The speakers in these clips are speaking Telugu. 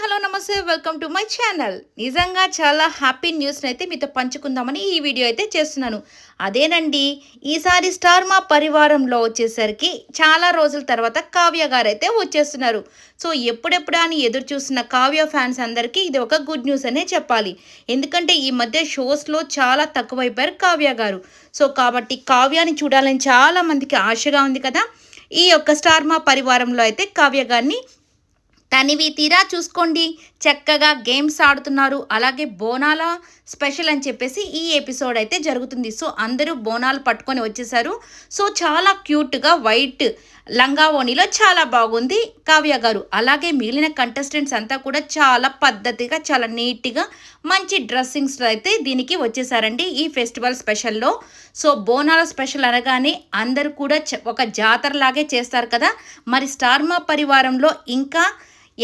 హలో నమస్తే. వెల్కమ్ టు మై ఛానల్ నిజంగా చాలా హ్యాపీ న్యూస్ని అయితే మీతో పంచుకుందామని ఈ వీడియో అయితే చేస్తున్నాను. అదేనండి ఈసారి స్టార్ మా పరివారంలో వచ్చేసరికి చాలా రోజుల తర్వాత కావ్య గారు అయితే వచ్చేస్తున్నారు. సో ఎప్పుడెప్పుడా అని ఎదురు చూస్తున్న కావ్య ఫ్యాన్స్ అందరికీ ఇది ఒక గుడ్ న్యూస్ అనే చెప్పాలి. ఎందుకంటే ఈ మధ్య షోస్లో చాలా తక్కువైపోయారు కావ్య గారు. సో కాబట్టి కావ్యాని చూడాలని చాలా మందికి ఆశగా ఉంది కదా. ఈ యొక్క స్టార్ మా పరివారంలో అయితే కావ్య గారిని తనివి తీరా చూసుకోండి. చక్కగా గేమ్స్ ఆడుతున్నారు. అలాగే బోనాల స్పెషల్ అని చెప్పేసి ఈ ఎపిసోడ్ అయితే జరుగుతుంది. సో అందరూ బోనాలు పట్టుకొని వచ్చేసారు. సో చాలా క్యూట్గా వైట్ లంగావోణిలో చాలా బాగుంది కావ్య గారు. అలాగే మిగిలిన కంటెస్టెంట్స్ అంతా కూడా చాలా పద్ధతిగా చాలా నీట్గా మంచి డ్రెస్సింగ్స్ అయితే దీనికి వచ్చేసారండి ఈ ఫెస్టివల్ స్పెషల్లో. సో బోనాల స్పెషల్ అనగానే అందరూ కూడా చ- ఒక జాతరలాగే చేస్తారు కదా. మరి స్టార్ మా పరివారంలో ఇంకా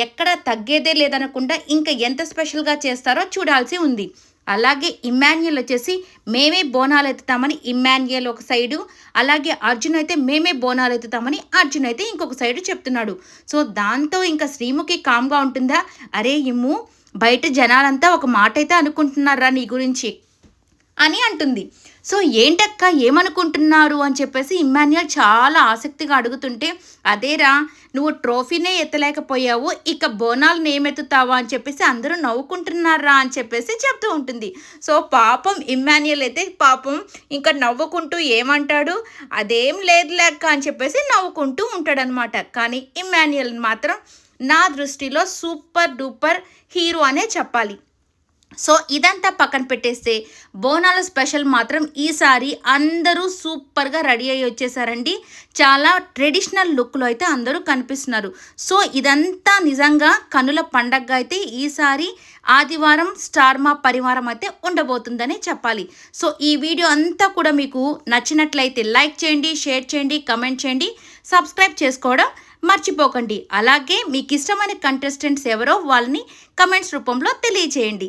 ఎక్కడ తగ్గేదే లేదనకుండా ఇంకా ఎంత స్పెషల్గా చేస్తారో చూడాల్సి ఉంది. అలాగే ఇమ్మాన్యుయల్ వచ్చేసి మేమే బోనాలు ఎత్తుతామని ఇమ్మాన్యుయల్ ఒక సైడు అలాగే అర్జున్ అయితే మేమే బోనాలు ఎత్తుతామని అర్జున్ అయితే ఇంకొక సైడు చెప్తున్నాడు. సో దాంతో ఇంకా శ్రీముఖి కామ్గా ఉంటుందా? అరే ఇమ్ము బయట జనాలంతా ఒక మాట అయితే అనుకుంటున్నారా నీ గురించి? అని అంటుంది. సో ఏంటక్క ఏమనుకుంటున్నారు? అని చెప్పేసి ఇమ్మాన్యుయల్ చాలా ఆసక్తిగా అడుగుతుంటే అదేరా నువ్వు ట్రోఫీనే ఎత్తలేకపోయావు ఇక బోనాలను ఏమెత్తుతావా అని చెప్పేసి అందరూ నవ్వుకుంటున్నారా అని చెప్పేసి చెప్తూ ఉంటుంది. సో పాపం ఇమ్మాన్యుయల్ అయితే పాపం ఇంకా నవ్వుకుంటూ ఏమంటాడు? అదేం లేదు లేక అని చెప్పేసి నవ్వుకుంటూ ఉంటాడనమాట. కానీ ఇమ్మాన్యుయల్ మాత్రం నా దృష్టిలో సూపర్ డూపర్ హీరో అనే చెప్పాలి. సో ఇదంతా పక్కన పెట్టేస్తే బోనాల స్పెషల్ మాత్రం ఈసారి అందరూ సూపర్గా రెడీ అయ్యి వచ్చేసారండి. చాలా ట్రెడిషనల్ లుక్లో అయితే అందరూ కనిపిస్తున్నారు. సో ఇదంతా నిజంగా కనుల పండగగా అయితే ఈసారి ఆదివారం స్టార్ మా పరివారం అయితే ఉండబోతుందని చెప్పాలి. సో ఈ వీడియో అంతా కూడా మీకు నచ్చినట్లయితే లైక్ చేయండి షేర్ చేయండి కమెంట్ చేయండి సబ్స్క్రైబ్ చేసుకోవడం మర్చిపోకండి. అలాగే మీకు ఇష్టమైన కంటెస్టెంట్స్ ఎవరో వాళ్ళని కమెంట్స్ రూపంలో తెలియజేయండి